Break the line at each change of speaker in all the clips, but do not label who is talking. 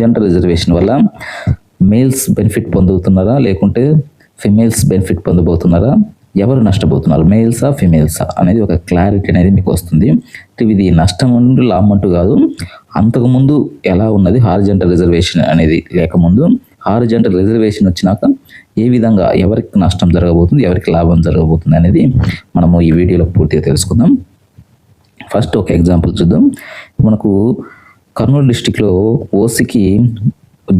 Gender reservation వల్ల males benefit పొందుతున్నారా? లేకుంటే ఫిమేల్స్ బెనిఫిట్ పొందబోతున్నారా? ఎవరు నష్టపోతున్నారు? మేల్సా ఫిమేల్సా? అనేది ఒక క్లారిటీ అనేది మీకు వస్తుంది. ఇది నష్టం అంటూ లాభం అంటూ కాదు. అంతకుముందు ఎలా ఉన్నది? హారిజెంటల్ రిజర్వేషన్ అనేది లేకముందు. హారిజెంటల్ రిజర్వేషన్ వచ్చినాక ఏ విధంగా ఎవరికి నష్టం జరగబోతుంది? ఎవరికి లాభం జరగబోతుంది అనేది మనము ఈ వీడియోలో పూర్తిగా తెలుసుకుందాం. ఫస్ట్ ఒక ఎగ్జాంపుల్ చూద్దాం. మనకు కర్నూలు డిస్టిక్లో ఓసీకి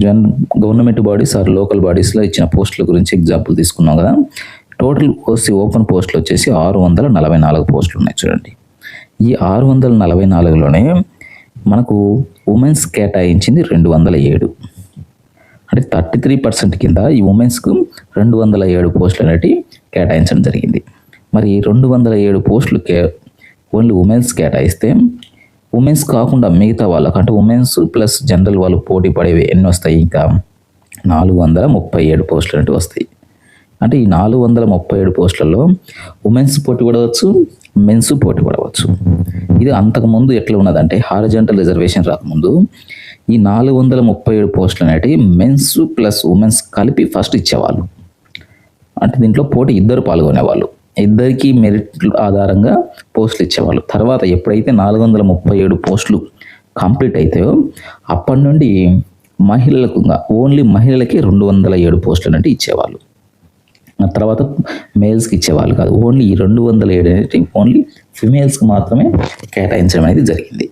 జన్ గవర్నమెంట్ బాడీస్ ఆర్ లోకల్ బాడీస్లో ఇచ్చిన పోస్టుల గురించి ఎగ్జాంపుల్ తీసుకున్నాం కదా. టోటల్ ఓసీ ఓపెన్ పోస్టులు వచ్చేసి ఆరు వందల నలభై నాలుగు పోస్టులు ఉన్నాయి చూడండి. ఈ ఆరు వందల నలభై నాలుగులోనే మనకు ఉమెన్స్ కేటాయించింది రెండు వందల ఏడు. అంటే థర్టీ త్రీ పర్సెంట్ కింద ఈ ఉమెన్స్కు రెండు వందల ఏడు పోస్టులు అనేవి కేటాయించడం జరిగింది. మరి రెండు వందల ఏడు పోస్టులు కే ఓన్లీ ఉమెన్స్ కేటాయిస్తే ఉమెన్స్ కాకుండా మిగతా వాళ్ళకు అంటే ఉమెన్స్ ప్లస్ జనరల్ వాళ్ళు పోటీ పడేవి ఎన్ని వస్తాయి? ఇంకా నాలుగు వందల ముప్పై ఏడు పోస్టులు అనేవి వస్తాయి. అంటే ఈ నాలుగు వందల ముప్పై ఏడు పోస్టులలో ఉమెన్స్ పోటీ పడవచ్చు మెన్స్ పోటీ పడవచ్చు. ఇది అంతకుముందు ఎట్లా ఉన్నదంటే హారజెంటల్ రిజర్వేషన్ రాకముందు ఈ నాలుగు వందల ముప్పై ఏడు పోస్టులు అనేటివి మెన్స్ ప్లస్ ఉమెన్స్ కలిపి ఫస్ట్ ఇచ్చేవాళ్ళు. అంటే దీంట్లో పోటీ ఇద్దరు పాల్గొనేవాళ్ళు. ఇద్దరికీ మెరిట్ ఆధారంగా పోస్టులు ఇచ్చేవాళ్ళు. తర్వాత ఎప్పుడైతే నాలుగు వందల ముప్పై ఏడు పోస్టులు కంప్లీట్ అవుతాయో అప్పటి నుండి మహిళలకు ఓన్లీ మహిళలకి రెండు వందల ఏడు పోస్టులు అంటే ఇచ్చేవాళ్ళు. ఆ తర్వాత మేల్స్కి ఇచ్చేవాళ్ళు కాదు. ఓన్లీ ఈ రెండు వందల ఏడు అనేది ఓన్లీ ఫిమేల్స్కి మాత్రమే కేటాయించడం అనేది జరిగింది.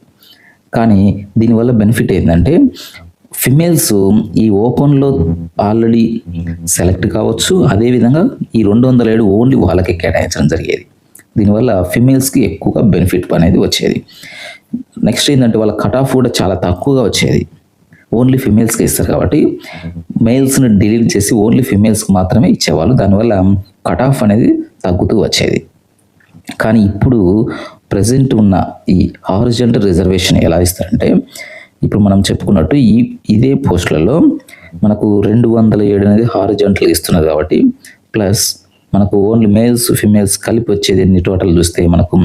కానీ దీనివల్ల బెనిఫిట్ ఏంటంటే ఫిమేల్స్ ఈ ఓపెన్లో ఆల్రెడీ సెలెక్ట్ కావచ్చు. అదేవిధంగా ఈ రెండు వందల ఏడు ఓన్లీ వాళ్ళకి కేటాయించడం జరిగేది. దీనివల్ల ఫిమేల్స్కి ఎక్కువగా బెనిఫిట్ అనేది వచ్చేది. నెక్స్ట్ ఏంటంటే వాళ్ళ కట్ ఆఫ్ కూడా చాలా తక్కువగా వచ్చేది. ఓన్లీ ఫిమేల్స్కి ఇస్తారు కాబట్టి మేల్స్ని డిలీట్ చేసి ఓన్లీ ఫిమేల్స్కి మాత్రమే ఇచ్చేవాళ్ళు. దానివల్ల కట్ ఆఫ్ అనేది తగ్గుతూ వచ్చేది. కానీ ఇప్పుడు ప్రజెంట్ ఉన్న ఈ హారిజెంటల్ రిజర్వేషన్ ఎలా ఇస్తారంటే ఇప్పుడు మనం చెప్పుకున్నట్టు ఈ ఇదే పోస్టులలో మనకు రెండు వందల ఏడు అనేది హారిజెంటల్ ఇస్తున్నారు కాబట్టి ప్లస్ మనకు ఓన్లీ మేల్స్ ఫిమేల్స్ కలిపి వచ్చేది ఎన్ని? టోటల్ చూస్తే మనకు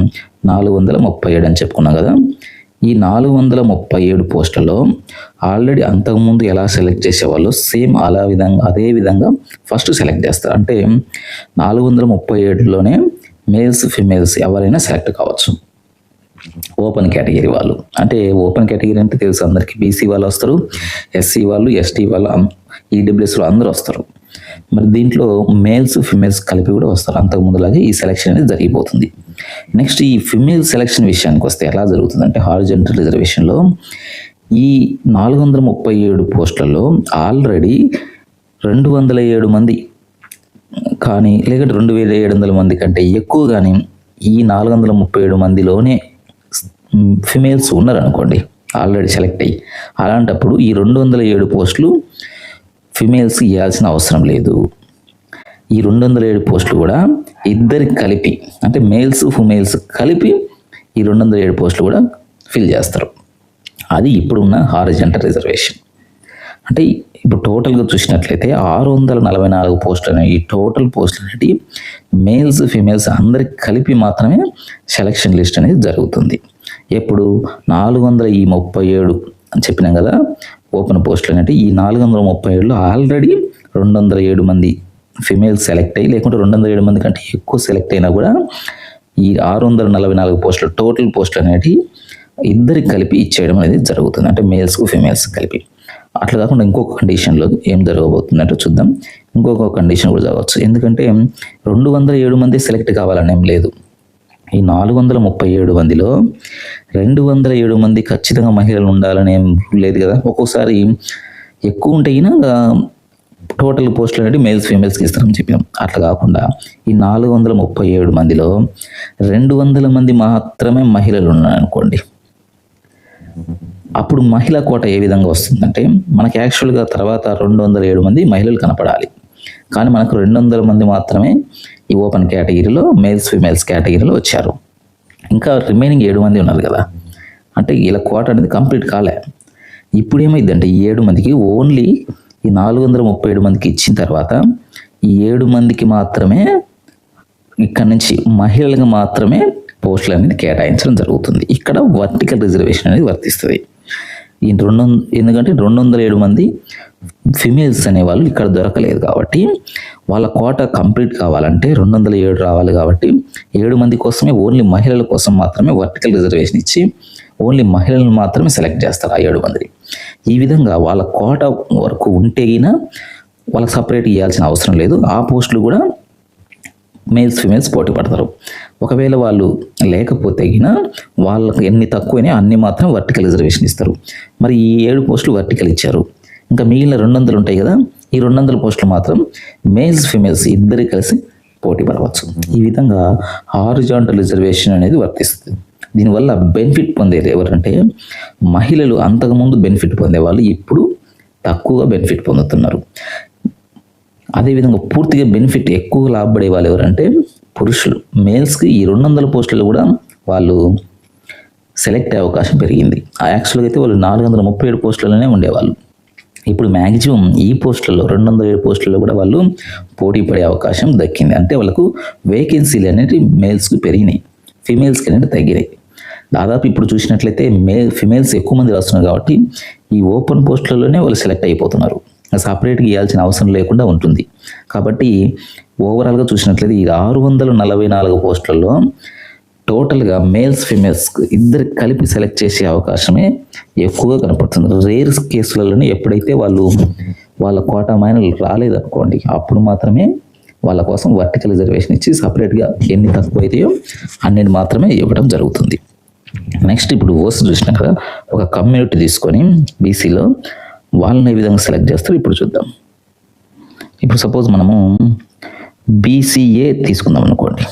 నాలుగు వందల ముప్పై ఏడు అని చెప్పుకున్నాం కదా. ఈ నాలుగు వందల ముప్పై ఏడు పోస్టులలో ఆల్రెడీ అంతకుముందు ఎలా సెలెక్ట్ చేసేవాళ్ళు? సేమ్ అలా విధంగా అదే విధంగా ఫస్ట్ సెలెక్ట్ చేస్తారు. అంటే నాలుగు వందల ముప్పై ఏడులోనే మేల్స్ ఫిమేల్స్ ఎవరైనా సెలెక్ట్ కావచ్చు. ఓపెన్ కేటగిరీ వాళ్ళు. అంటే ఓపెన్ కేటగిరీ అంటే తెలుసు అందరికీ. బీసీ వాళ్ళు వస్తారు ఎస్సీ వాళ్ళు ఎస్టీ వాళ్ళు ఈడబ్ల్యూఎస్లో అందరూ వస్తారు. మరి దీంట్లో మేల్స్ ఫిమేల్స్ కలిపి కూడా వస్తారు. అంతకుముందులాగే ఈ సెలెక్షన్ అనేది జరిగిపోతుంది. నెక్స్ట్ ఈ ఫిమేల్ సెలెక్షన్ విషయానికి వస్తే ఎలా జరుగుతుందంటే హారిజెంటల్ రిజర్వేషన్లో ఈ నాలుగు వందల ముప్పై ఏడు పోస్టులలో ఆల్రెడీ రెండు వందల ఏడు మంది కానీ లేకుంటే రెండు వేల ఏడు వందల మంది కంటే ఎక్కువ కానీ ఈ నాలుగు వందల ముప్పై ఏడు మందిలోనే ఫిమేల్స్ ఉన్నారనుకోండి ఆల్రెడీ సెలెక్ట్ అయ్యి. అలాంటప్పుడు ఈ రెండు వందల ఏడు పోస్టులు ఫిమేల్స్కి ఇవ్వాల్సిన అవసరం లేదు. ఈ రెండు వందల ఏడు పోస్టులు కూడా ఇద్దరికి కలిపి అంటే మేల్స్ ఫిమేల్స్ కలిపి ఈ రెండు వందల ఏడు పోస్టులు కూడా ఫిల్ చేస్తారు. అది ఇప్పుడున్న హారిజెంటల్ రిజర్వేషన్. అంటే ఇప్పుడు టోటల్గా చూసినట్లయితే ఆరు వందల నలభై నాలుగు పోస్టులు అనేవి ఈ టోటల్ పోస్టులు అనేవి మేల్స్ ఫిమేల్స్ అందరికి కలిపి మాత్రమే సెలక్షన్ లిస్ట్ అనేది జరుగుతుంది. ఎప్పుడు? నాలుగు వందల ఈ ముప్పై ఏడు అని చెప్పినాం కదా ఓపెన్ పోస్టులు అంటే ఈ నాలుగు వందల ముప్పై ఏడులో ఆల్రెడీ రెండు వందల ఏడు మంది ఫిమేల్స్ సెలెక్ట్ అయ్యి లేకుంటే రెండు వందల ఏడు మంది కంటే ఎక్కువ సెలెక్ట్ అయినా కూడా ఈ ఆరు వందల నలభై నాలుగు పోస్టులు టోటల్ పోస్టులు అనేవి ఇద్దరికి కలిపి ఇచ్చేయడం అనేది జరుగుతుంది అంటే మేల్స్కు ఫిమేల్స్ కలిపి. అట్లా కాకుండా ఇంకొక కండిషన్లో ఏం జరగబోతుందంటే చూద్దాం. ఇంకొక కండిషన్ కూడా జరగవచ్చు. ఎందుకంటే రెండు వందల ఏడు మంది సెలెక్ట్ కావాలని ఏం లేదు. ఈ నాలుగు వందల ముప్పై ఏడు మందిలో రెండు వందల ఏడు మంది ఖచ్చితంగా మహిళలు ఉండాలని ఏం లేదు కదా. ఒక్కోసారి ఎక్కువ ఉంటే టోటల్ పోస్టులు అనేది మేల్స్ ఫీమేల్స్కి ఇస్తారని చెప్పినాం అట్లా కాకుండా ఈ నాలుగు వందల ముప్పై ఏడు మందిలో రెండు వందల మంది మాత్రమే మహిళలు ఉన్నారనుకోండి. అప్పుడు మహిళా కోట ఏ విధంగా వస్తుందంటే మనకి యాక్చువల్గా తర్వాత రెండు వందల ఏడు మంది మహిళలు కనపడాలి. కానీ మనకు రెండు వందల మంది మాత్రమే ఈ ఓపెన్ కేటగిరీలో మేల్స్ ఫీమేల్స్ కేటగిరీలో వచ్చారు. ఇంకా రిమైనింగ్ ఏడు మంది ఉన్నారు కదా. అంటే ఇలా కోట అనేది కంప్లీట్ కాలే. ఇప్పుడు ఏమైందంటే ఈ ఏడు మందికి ఓన్లీ ఈ నాలుగు వందల ముప్పై ఏడు మందికి ఇచ్చిన తర్వాత ఈ ఏడు మందికి మాత్రమే ఇక్కడ నుంచి మహిళలకు మాత్రమే పోస్టులు అనేది కేటాయించడం జరుగుతుంది. ఇక్కడ వర్టికల్ రిజర్వేషన్ అనేది వర్తిస్తుంది. ఈ రెండు ఎందుకంటే రెండు వందల ఏడు మంది ఫిమేల్స్ అనేవాళ్ళు ఇక్కడ దొరకలేదు కాబట్టి వాళ్ళ కోట కంప్లీట్ కావాలంటే రెండు వందల ఏడు రావాలి కాబట్టి ఏడు మంది కోసమే ఓన్లీ మహిళల కోసం మాత్రమే వర్టికల్ రిజర్వేషన్ ఇచ్చి ఓన్లీ మహిళలను మాత్రమే సెలెక్ట్ చేస్తారు ఆ ఏడు మందిని. ఈ విధంగా వాళ్ళ కోట వరకు ఉంటే అయినా వాళ్ళకి సపరేట్ ఇవ్వాల్సిన అవసరం లేదు. ఆ పోస్టులు కూడా మేల్స్ ఫిమేల్స్ పోటీ పడతారు. ఒకవేళ వాళ్ళు లేకపోతే గిన వాళ్ళకి ఎన్ని తక్కువైనా అన్ని మాత్రం వర్టికల్ రిజర్వేషన్ ఇస్తారు. మరి ఈ ఏడు పోస్టులు వర్టికల్ ఇచ్చారు. ఇంకా మిగిలిన రెండు వందలు ఉంటాయి కదా ఈ రెండు వందల పోస్టులు మాత్రం మేల్స్ ఫిమేల్స్ ఇద్దరు కలిసి పోటీ పడవచ్చు. ఈ విధంగా హారిజాంటల్ రిజర్వేషన్ అనేది వర్తిస్తుంది. దీనివల్ల బెనిఫిట్ పొందేది ఎవరంటే మహిళలు అంతకుముందు బెనిఫిట్ పొందేవాళ్ళు ఇప్పుడు తక్కువగా బెనిఫిట్ పొందుతున్నారు. అదేవిధంగా పూర్తిగా బెనిఫిట్ ఎక్కువ లాభపడే వాళ్ళు ఎవరంటే పురుషులు. మేల్స్కి ఈ రెండు వందల పోస్టులు కూడా వాళ్ళు సెలెక్ట్ అయ్యే అవకాశం పెరిగింది. ఆ యాక్చువల్గా అయితే వాళ్ళు నాలుగు వందల ముప్పై ఏడు పోస్టులలోనే ఉండేవాళ్ళు. ఇప్పుడు మ్యాక్సిమం ఈ పోస్టులలో రెండు వందల ఏడు పోస్టులలో కూడా వాళ్ళు పోటీ పడే అవకాశం దక్కింది. అంటే వాళ్ళకు వేకెన్సీలు అనేవి మేల్స్కి పెరిగినాయి. ఫీమేల్స్కి అనేది తగ్గినాయి. దాదాపు ఇప్పుడు చూసినట్లయితే మే ఫిమేల్స్ ఎక్కువ మంది వస్తున్నారు కాబట్టి ఈ ఓపెన్ పోస్టులలోనే వాళ్ళు సెలెక్ట్ అయిపోతున్నారు. సపరేట్గా ఇవ్వాల్సిన అవసరం లేకుండా ఉంటుంది. కాబట్టి ఓవరాల్గా చూసినట్లయితే ఈ ఆరు వందల నలభై నాలుగు పోస్టులలో టోటల్గా మేల్స్ ఫిమేల్స్ ఇద్దరు కలిపి సెలెక్ట్ చేసే అవకాశమే ఎక్కువగా కనపడుతుంది. రేర్ కేసులలోనే ఎప్పుడైతే వాళ్ళు వాళ్ళ కోటా మైనలు రాలేదనుకోండి అప్పుడు మాత్రమే వాళ్ళ కోసం వర్టికల్ రిజర్వేషన్ ఇచ్చి సపరేట్గా ఎన్ని తక్కువ అవుతాయో అన్నిటి మాత్రమే ఇవ్వడం జరుగుతుంది. నెక్స్ట్ ఇప్పుడు ఓస్ చూసినాక ఒక కమ్యూనిటీ తీసుకొని బీసీలో వాళ్ళని ఏ విధంగా సెలెక్ట్ చేస్తారు ఇప్పుడు చూద్దాం. ఇప్పుడు సపోజ్ మనము బీసీఏ తీసుకుందాం అనుకోండి.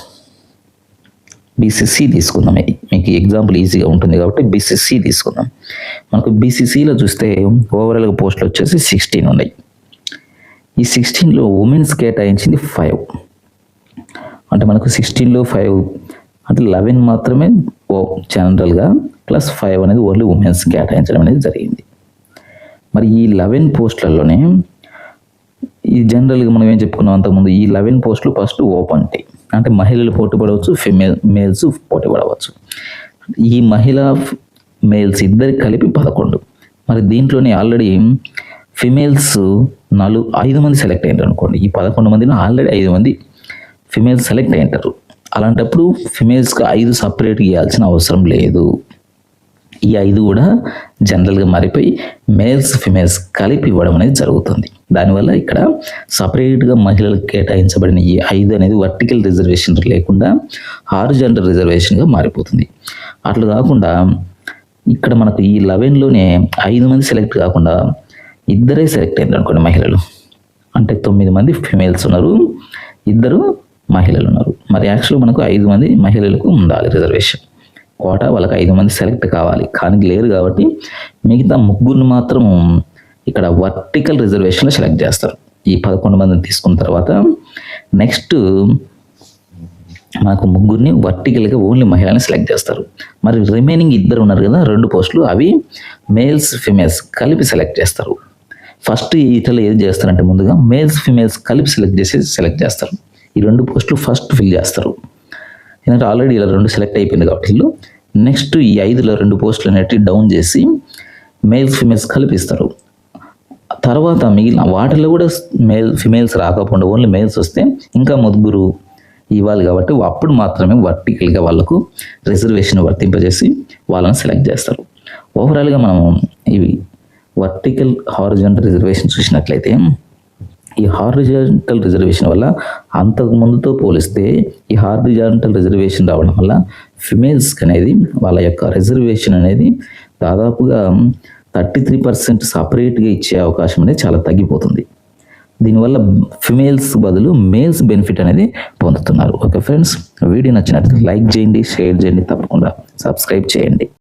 బీసీసీ తీసుకుందాం. మీకు ఎగ్జాంపుల్ ఈజీగా ఉంటుంది కాబట్టి బీసీసీ తీసుకుందాం. మనకు బీసీసీలో చూస్తే ఓవరాల్గా పోస్టులు వచ్చేసి సిక్స్టీన్ ఉన్నాయి. ఈ సిక్స్టీన్లో ఉమెన్స్ కేటాయించింది ఫైవ్ అంటే మనకు సిక్స్టీన్లో ఫైవ్ అంటే లెవెన్ మాత్రమే ఓ జనరల్గా ప్లస్ ఫైవ్ అనేది ఓన్లీ ఉమెన్స్ కేటాయించడం అనేది జరిగింది. మరి ఈ లెవెన్ పోస్టులలోనే ఈ జనరల్గా మనం ఏం చెప్పుకున్నాం అంతకుముందు ఈ లెవెన్ పోస్టులు ఫస్ట్ ఓపెన్ ఉంటాయి అంటే మహిళలు పోటీ పడవచ్చు ఫిమేల్ మేల్స్ పోటీ పడవచ్చు ఈ మహిళా మేల్స్ ఇద్దరు కలిపి పదకొండు. మరి దీంట్లోనే ఆల్రెడీ ఫిమేల్స్ నాలుగు ఐదు మంది సెలెక్ట్ అయ్యారు అనుకోండి. ఈ పదకొండు మందిలో ఆల్రెడీ ఐదు మంది ఫిమేల్స్ సెలెక్ట్ అయ్యారు అలాంటప్పుడు ఫిమేల్స్కి ఐదు సపరేట్గా ఇవ్వాల్సిన అవసరం లేదు. ఈ ఐదు కూడా జనరల్గా మారిపోయి మేల్స్ ఫిమేల్స్ కలిపి ఇవ్వడం అనేది జరుగుతుంది. దానివల్ల ఇక్కడ సపరేట్గా మహిళలకు కేటాయించబడిన ఈ ఐదు అనేది వర్టికల్ రిజర్వేషన్ లేకుండా హారిజాంటల్ రిజర్వేషన్గా మారిపోతుంది. అట్లా కాకుండా ఇక్కడ మనకు ఈ లెవెన్లోనే ఐదు మంది సెలెక్ట్ కాకుండా ఇద్దరే సెలెక్ట్ అయ్యారు అనుకోండి మహిళలు. అంటే తొమ్మిది మంది ఫిమేల్స్ ఉన్నారు ఇద్దరు మహిళలు ఉన్నారు. మరి యాక్చువల్గా మనకు ఐదు మంది మహిళలకు ఉండాలి రిజర్వేషన్. కోట వాళ్ళకి ఐదు మంది సెలెక్ట్ కావాలి. కానీ లేరు కాబట్టి మిగతా ముగ్గురిని మాత్రం ఇక్కడ వర్టికల్ రిజర్వేషన్లో సెలెక్ట్ చేస్తారు. ఈ పదకొండు మందిని తీసుకున్న తర్వాత నెక్స్ట్ మనకు ముగ్గురిని వర్టికల్గా ఓన్లీ మహిళల్ని సెలెక్ట్ చేస్తారు. మరి రిమైనింగ్ ఇద్దరు ఉన్నారు కదా రెండు పోస్టులు అవి మేల్స్ ఫిమేల్స్ కలిపి సెలెక్ట్ చేస్తారు. ఫస్ట్ ఇట్లా ఏది చేస్తారంటే ముందుగా మేల్స్ ఫిమేల్స్ కలిపి సెలెక్ట్ చేసి సెలెక్ట్ చేస్తారు. ఈ రెండు పోస్టులు ఫస్ట్ ఫిల్ చేస్తారు. ఎందుకంటే ఆల్రెడీ ఇలా రెండు సెలెక్ట్ అయిపోయింది కాబట్టి వీళ్ళు నెక్స్ట్ ఈ ఐదులో రెండు పోస్టులు అనేటివి డౌన్ చేసి మేల్ ఫిమేల్స్ కలిపిస్తారు. తర్వాత మిగిలిన వాటిలో కూడా మేల్ ఫిమేల్స్ రాకపోకుండా ఓన్లీ మేల్స్ వస్తే ఇంకా ముగ్గురు ఇవ్వాలి కాబట్టి అప్పుడు మాత్రమే వర్టికల్గా వాళ్ళకు రిజర్వేషన్ వర్తింపజేసి వాళ్ళని సెలెక్ట్ చేస్తారు. ఓవరాల్గా మనం ఇవి వర్టికల్ హారిజంటల్ రిజర్వేషన్ చూసినట్లయితే ఈ హారిజాంటల్ రిజర్వేషన్ వల్ల అంతకు ముందుతో పోలిస్తే ఈ హారిజాంటల్ రిజర్వేషన్ రావడం వల్ల ఫిమేల్స్కి అనేది వాళ్ళ యొక్క రిజర్వేషన్ అనేది దాదాపుగా థర్టీ త్రీ పర్సెంట్ సపరేట్గా ఇచ్చే అవకాశం అనేది చాలా తగ్గిపోతుంది. దీనివల్ల ఫిమేల్స్ బదులు మేల్స్ బెనిఫిట్ అనేది పొందుతున్నారు. ఓకే ఫ్రెండ్స్ వీడియో నచ్చినట్లయితే లైక్ చేయండి షేర్ చేయండి తప్పకుండా సబ్స్క్రైబ్ చేయండి.